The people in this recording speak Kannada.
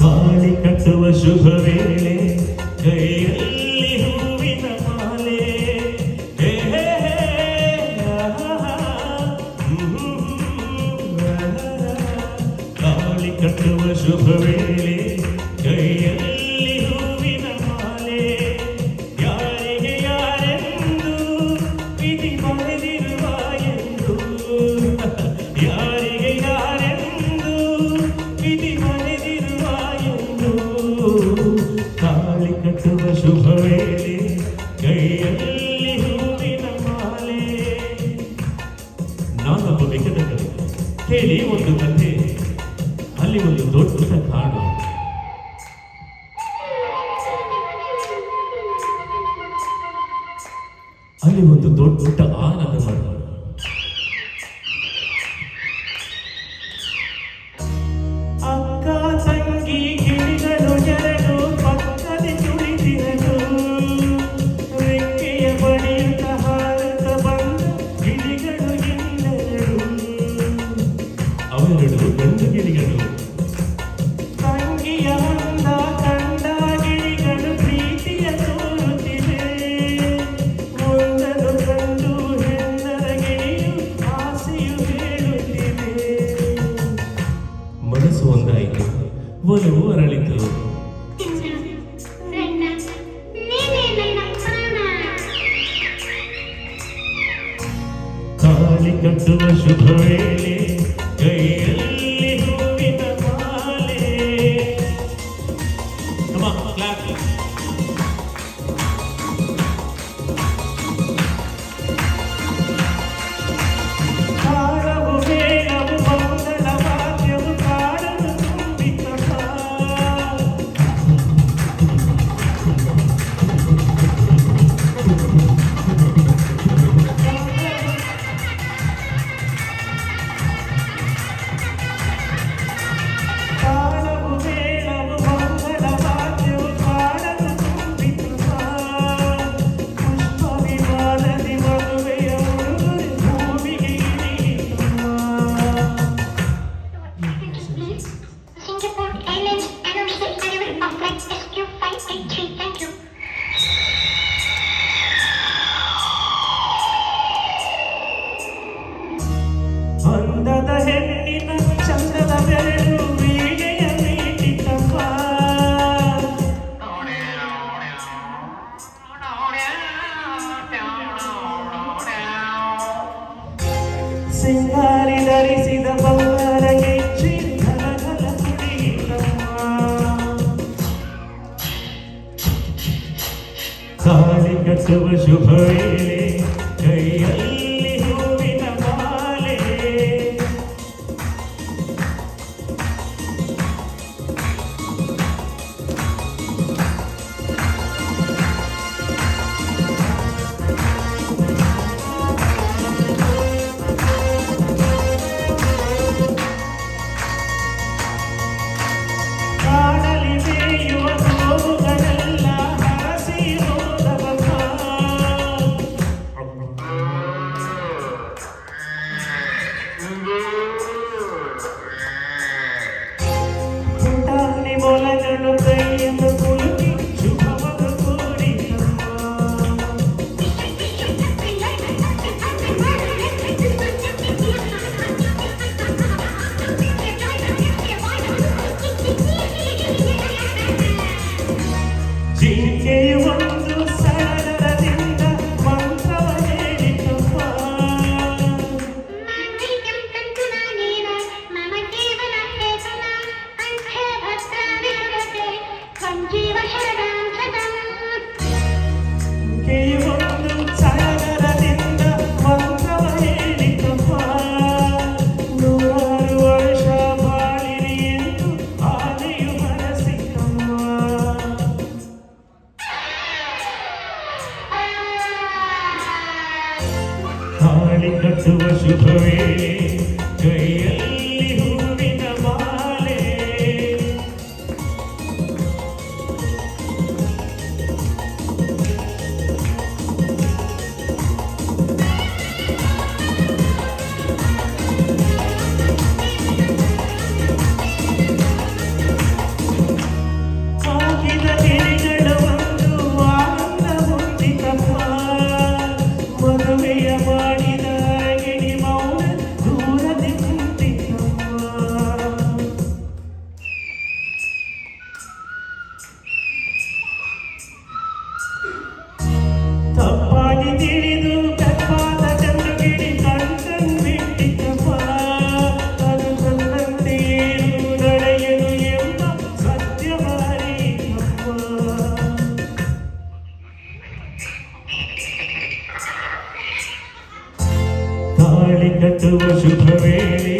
താളിക്കട്ടുവ ശുഭവേളെ. ಕಟ್ಟುವ ಶುಭ ವೇಳೆ ಕೈಯಲ್ಲಿ ಹೂವಿನ ಮಾಲೆ. ನಾನೊಬ್ಬ ಬೆಕ್ಕದಲ್ಲಿ ಕೇಳಿ ಒಂದು ಕಥೆ. ಅಲ್ಲಿ ಒಂದು ದೊಡ್ಡ ಕಾಡು ಅಲ್ಲಿ ಒಂದು ದೊಡ್ಡ ಸಿಂಗಾರಿ ಧರಿಸಿದ ಬಂಗಾರಗೆ ಚಿನ್ನದ ಕುಡಿಯಿತಮ್ಮ ಕಾಲಿ ಕಟ್ಟುವ ಶುಭ ವೇಳೆ ಕೈಯಲ್ಲಿ Sunday. victory. ജഗത്ത് വസുധവേണി